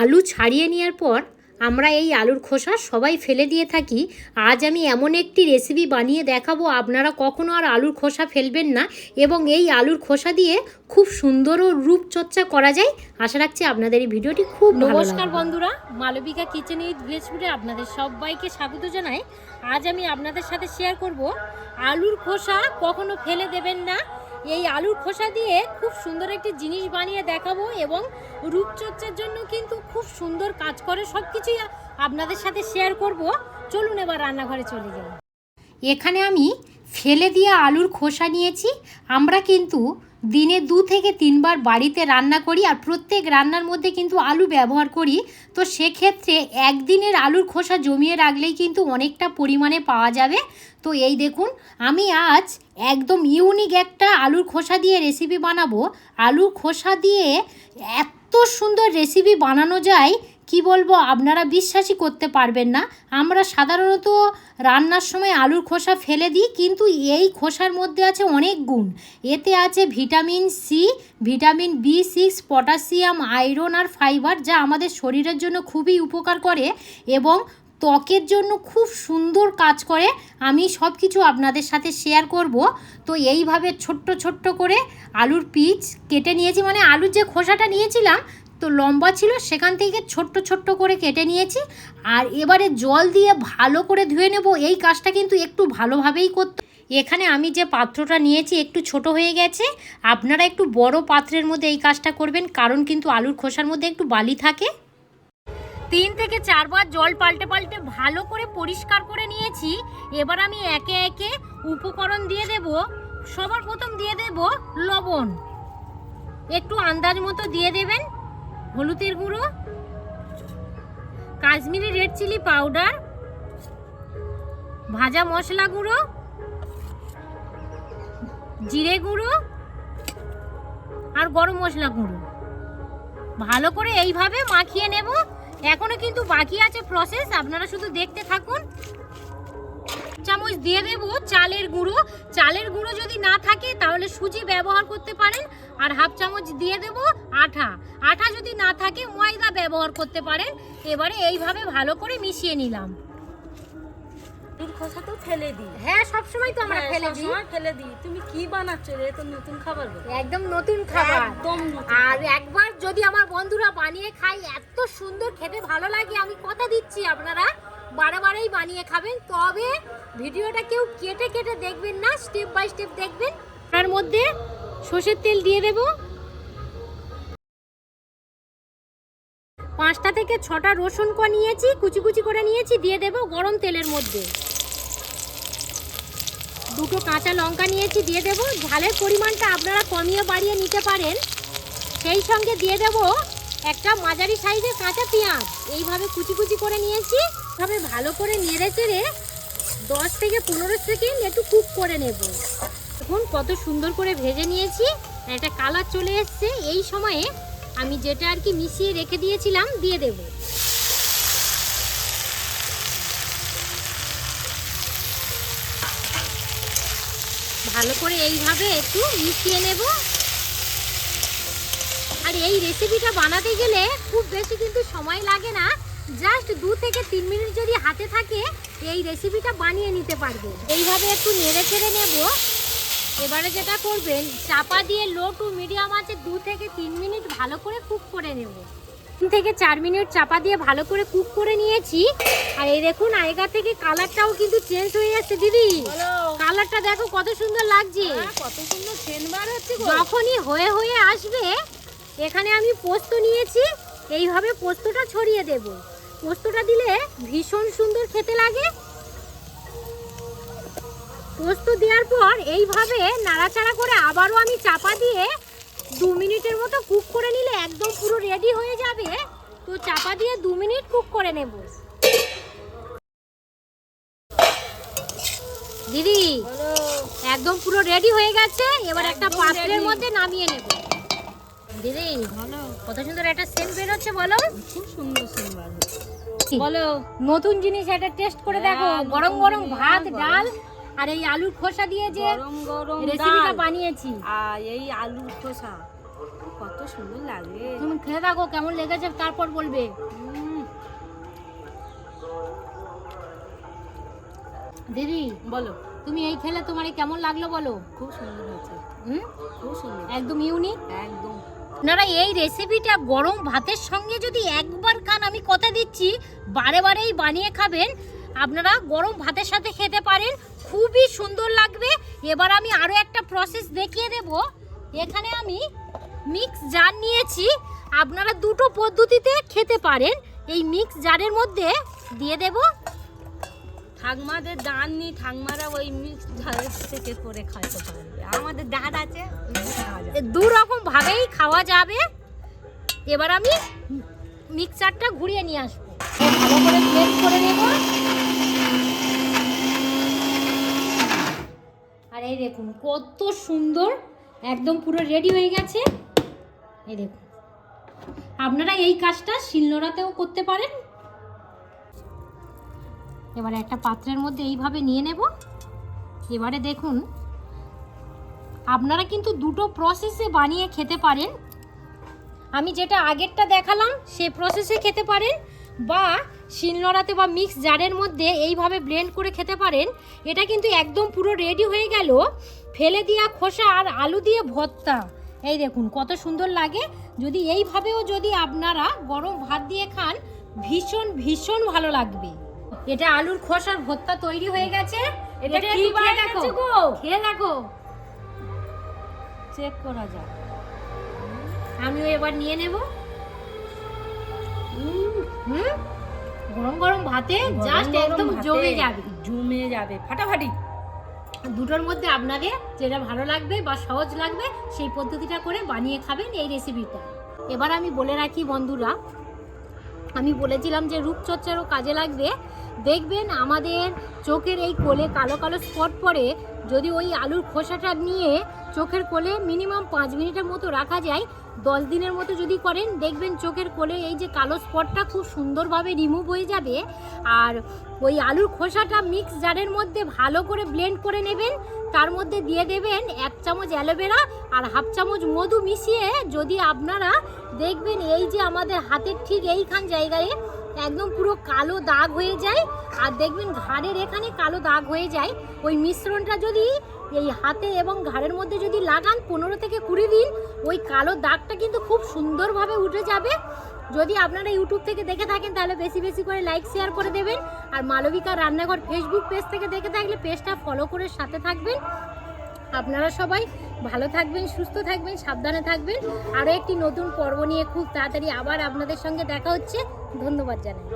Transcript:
আলু ছাড়িয়ে নেওয়ার পর আমরা এই আলুর খোসা সবাই ফেলে দিয়ে থাকি। আজ আমি এমন একটি রেসিপি বানিয়ে দেখাবো, আপনারা কখনো আর আলুর খোসা ফেলবেন না এবং এই আলুর খোসা দিয়ে খুব সুন্দর ও রূপচর্চা করা যায়। আশা রাখছি আপনাদের এই ভিডিওটি খুব নমস্কার বন্ধুরা, মালবিকা কিচেন উইথ ভিলেজ ফুডে আপনাদের সবাইকে স্বাগত জানাই। আজ আমি আপনাদের সাথে শেয়ার করব, আলুর খোসা কখনো ফেলে দেবেন না এই আলুর খোসা দিয়ে খুব সুন্দর একটি জিনিস বানিয়ে দেখাবো এবং রূপচর্চার জন্য কিন্তু খুব সুন্দর কাজ করে সব কিছুই আপনাদের সাথে শেয়ার করব। চলুন এবার রান্নাঘরে চলে যাই। এখানে আমি ফেলে দিয়ে আলুর খোসা নিয়েছি। আমরা কিন্তু দিনে দু থেকে তিনবার বাড়িতে রান্না করি আর প্রত্যেক রান্নার মধ্যে কিন্তু আলু ব্যবহার করি। তো সেক্ষেত্রে একদিনের আলুর খোসা জমিয়ে রাখলেই কিন্তু অনেকটা পরিমাণে পাওয়া যাবে। তো এই দেখুন, আমি আজ একদম ইউনিক একটা আলুর খোসা দিয়ে রেসিপি বানাবো। আলুর খোসা দিয়ে এত সুন্দর রেসিপি বানানো যায় কি বলব, আপনারা বিশ্বাসই করতে পারবেন না। আমরা সাধারণত রান্নার সময় আলুর খোসা ফেলে দিই, কিন্তু এই খোসার মধ্যে আছে অনেক গুণ। এতে আছে vitamin C vitamin B six potassium, iron আর ফাইবার, যা আমাদের শরীরের জন্য খুবই উপকার করে এবং ত্বকের জন্য খুব সুন্দর কাজ করে। আমি সব কিছু আপনাদের সাথে শেয়ার করব। তো এইভাবে ছোট্ট ছোট্ট করে আলুর পিচ কেটে নিয়েছি। মানে আলুর যে খোসাটা নিয়েছিলাম তো লম্বা ছিল, সেখান থেকে ছোট্ট ছোট্ট করে কেটে নিয়েছি। আর এবারে জল দিয়ে ভালো করে ধুয়ে নেব, এই কাজটা কিন্তু একটু ভালোভাবেই করতে এখানে আমি যে পাত্রটা নিয়েছি একটু ছোট হয়ে গেছে। আপনারা একটু বড় পাত্রের মধ্যে এই কাজটা করবেন, কারণ কিন্তু আলুর খোসার মধ্যে একটু বালি থাকে। তিন থেকে চারবার জল পাল্টে পাল্টে ভালো করে পরিষ্কার করে নিয়েছি। এবার আমি একে একে উপকরণ দিয়ে দেব, সবার প্রথম দিয়ে দেব লবণ। একটু আন্দাজ মতো দিয়ে দেবেন। হলুদের গুঁড়ো, কাশ্মীরি রেড চিলি পাউডার ভাজা মশলা গুঁড়ো, জিরে গুঁড়ো আর গরম মশলা গুঁড়ো। ভালো করে এইভাবে মাখিয়ে নেব। এখনও কিন্তু বাকি আছে প্রসেস আপনারা শুধু দেখতে থাকুন। চামচ দিয়ে দেব চালের গুঁড়ো। চালের গুঁড়ো যদি না থাকে তাহলে সুজি ব্যবহার করতে পারেন। আর হাফ চামচ দিয়ে দেব আঠা। আঠা যদি না থাকে ময়দা ব্যবহার করতে পারেন। এবারে এইভাবে ভালো করে মিশিয়ে নিলাম। খোসা তো ফেলে দিই। হ্যাঁ তো আমরা হ্যাঁ, ফেলে দিই। ফেলে দিই। তুমি কি বানাচ্ছ রে? তো নতুন খাবার একদম নতুন খাবার। একদম আর একবার যদি আমার বন্ধুরা বানিয়ে খাই এত সুন্দর খেতে ভালো লাগে। আমি কথা দিচ্ছি আপনারা। বারে বারেই বানিয়ে খাবেন। তবে ভিডিওটা কেউ কেটে কেটে দেখবেন না স্টেপ বাই স্টেপ দেখবেন। তার মধ্যে সর্ষের তেল দিয়ে দেব। পাঁচটা থেকে ছটা রসুন ক নিয়েছি, কুচি কুচি করে নিয়েছি, দিয়ে দেব গরম তেলের মধ্যে। দুটো কাঁচা লঙ্কা নিয়েছি, দিয়ে দেব। ঝালের পরিমাণটা আপনারা কমিয়ে বাড়িয়ে নিতে পারেন। সেই সঙ্গে দিয়ে দেব একটা মাঝারি সাইজের কাঁচা পেঁয়াজ। এইভাবে কুচি কুচি করে নিয়েছি। তবে ভালো করে নেড়ে চেড়ে দশ থেকে পনেরো সেকেন্ড একটু কুক করে নেব। এখন কত সুন্দর করে ভেজে নিয়েছি। একটা কালার চলে এসছে। এই সময়ে আমি যেটা আর কি মিশিয়ে রেখে দিয়েছিলাম, দিয়ে দেব। ভালো করে এইভাবে একটু মিশিয়ে নেব। আর এই রেসিপিটা বানাতে গেলে খুব বেশি কিন্তু সময় লাগে না। জাস্ট দু থেকে তিন মিনিট যদি হাতে থাকে এই রেসিপিটা বানিয়ে নিতে পারবে। এইভাবে একটু নেড়ে চেড়ে নেব। এবারে যেটা করবেন চাপা দিয়ে লো টু মিডিয়াম আছে দু থেকে তিন মিনিট ভালো করে কুক করে নেব। তিন থেকে চার মিনিট চাপা দিয়ে ভালো করে কুক করে নিয়েছি। আর এই দেখুন আগেকার থেকে কালারটাও কিন্তু চেঞ্জ হয়ে যাচ্ছে দিদি। কালারটা দেখো কত সুন্দর লাগছে। হ্যাঁ, কত সুন্দর যখনই হয়ে হয়ে আসবে এখানে আমি পোস্ত নিয়েছি এইভাবে পোস্তটা ছড়িয়ে দেব। পোস্তটা দিলে ভীষণ সুন্দর খেতে লাগে। পোস্ত দেওয়ার পর এইভাবে নাড়াচাড়া করে আবারও আমি চাপা দিয়ে দু মিনিটের মতো কুক করে নিলে একদম পুরো রেডি হয়ে যাবে। তো চাপা দিয়ে দু মিনিট কুক করে নেব। দিদি একদম পুরো রেডি হয়ে গেছে। এবার একটা পাত্রের মধ্যে নামিয়ে নেব। দিদি কত সুন্দর একটা সেন্ট বেরোচ্ছে বলো। খুব সুন্দর সেন বার বলো। নতুন জিনিস এটা টেস্ট করে দেখো। হ্যাঁ, গরম গরম ভাত ডাল আর এই আলুর খোসা দিয়ে যে গরম গরম রেসিপিটা বানিয়েছি। আর এই আলুর খোসা। কত সুন্দর লাগে। তুমি খেয়ে থাকো কেমন লেগেছে তারপর বলবে। দিদি বলো। তুমি এই খেলে তোমার কেমন লাগল বলো? খুব সুন্দর হয়েছে। হুম? খুব সুন্দর। একদম ইউনিক একদম। আপনারা এই রেসিপিটা গরম ভাতের সঙ্গে যদি একবার খান, আমি কথা দিচ্ছি, বারে বারেই বানিয়ে খাবেন। আপনারা গরম ভাতের সাথে খেতে পারেন, খুবই সুন্দর লাগবে। এবার আমি আরও একটা প্রসেস দেখিয়ে দেব। এখানে আমি মিক্স জার নিয়েছি। আপনারা দুটো পদ্ধতিতে খেতে পারেন। এই মিক্স জারের মধ্যে দিয়ে দেব ঠাকমাদের দান নি ঠাকমারা ওই মিক্স ঝাল থেকে করে খাইতে পারবে আমাদের দাঁত আছে দু রকম ভাবেই খাওয়া যাবে। এবার আমি মিক্সারটা ঘুরিয়ে নিয়ে আসব। ভালো করে ব্লেন্ড করে নেব। আর এই দেখুন, কত সুন্দর, একদম পুরো রেডি হয়ে গেছে। এই দেখুন। আপনারা এই কাজটা শিলনোড়াতেও করতে পারেন এবারে একটা পাত্রের মধ্যে এইভাবে নিয়ে নেব। এবারে দেখুন, আপনারা কিন্তু দুটো প্রসেসে বানিয়ে খেতে পারেন। আমি যেটা আগেরটা দেখালাম সে প্রসেসে খেতে পারেন বা শিলনোড়াতে বা মিক্স জারের মধ্যে এইভাবে ব্লেন্ড করে খেতে পারেন। এটা কিন্তু একদম পুরো রেডি হয়ে গেল। ফেলে দেওয়া খোসা আর আলু দিয়ে ভর্তা। এই দেখুন, কত সুন্দর লাগে। যদি এইভাবেও যদি আপনারা গরম ভাত দিয়ে খান, ভীষণ ভীষণ ভালো লাগবে। এটা আলুর খোসার ভর্তা তৈরি হয়ে গেছে। এটা কি খেয়ে দেখো? খেয়ে দেখো। চেক করা যাক। আমিও এবার নিয়ে নেব। হুম? গরম গরম ভাতে জাস্ট একদম জমে যাবে। জমে যাবে। ফাটাফাটি। দুটোর মধ্যে আপনাদের যেটা ভালো লাগবে বা সহজ লাগবে সেই পদ্ধতিটা করে বানিয়ে খাবেন এই রেসিপিটা এবার আমি বলে রাখি বন্ধুরা আমি বলেছিলাম যে রূপচর্চারও কাজে লাগবে। দেখবেন আমাদের চোখের এই কোলে কালো কালো স্পট পড়ে, যদি ওই আলুর খোসাটা নিয়ে চোখের কোলে মিনিমাম পাঁচ মিনিটের মতো রাখা যায়, দশ দিনের মতো যদি করেন, দেখবেন চোখের কোলে এই যে কালো স্পটটা খুব সুন্দরভাবে রিমুভ হয়ে যাবে। আর ওই আলুর খোসাটা মিক্স জারের মধ্যে ভালো করে ব্লেন্ড করে নেবেন, তার মধ্যে দিয়ে দেবেন এক চামচ অ্যালোভেরা আর হাফ চামচ মধু মিশিয়ে, যদি আপনারা দেখবেন এই যে আমাদের হাতের ঠিক এইখান জায়গায় একদম পুরো কালো দাগ হয়ে যায়। আর দেখবেন ঘাড়ের এখানে কালো দাগ হয়ে যায়। ওই মিশ্রণটা যদি এই হাতে এবং ঘাড়ের মধ্যে যদি লাগান পনেরো থেকে কুড়ি দিন, ওই কালো দাগটা কিন্তু খুব সুন্দরভাবে উঠে যাবে। যদি আপনারা ইউটিউব থেকে দেখে থাকেন, তাহলে বেশি বেশি করে লাইক শেয়ার করে দেবেন। আর মালবিকা রান্নাঘর ফেসবুক পেজ থেকে দেখে থাকলে পেজটা ফলো করে সাথে থাকবেন। আপনারা সবাই ভালো থাকবেন, সুস্থ থাকবেন, সাবধানে থাকবেন। আরও একটি নতুন পর্ব নিয়ে খুব তাড়াতাড়ি আবার আপনাদের সঙ্গে দেখা হচ্ছে। ধন্যবাদ জানাই।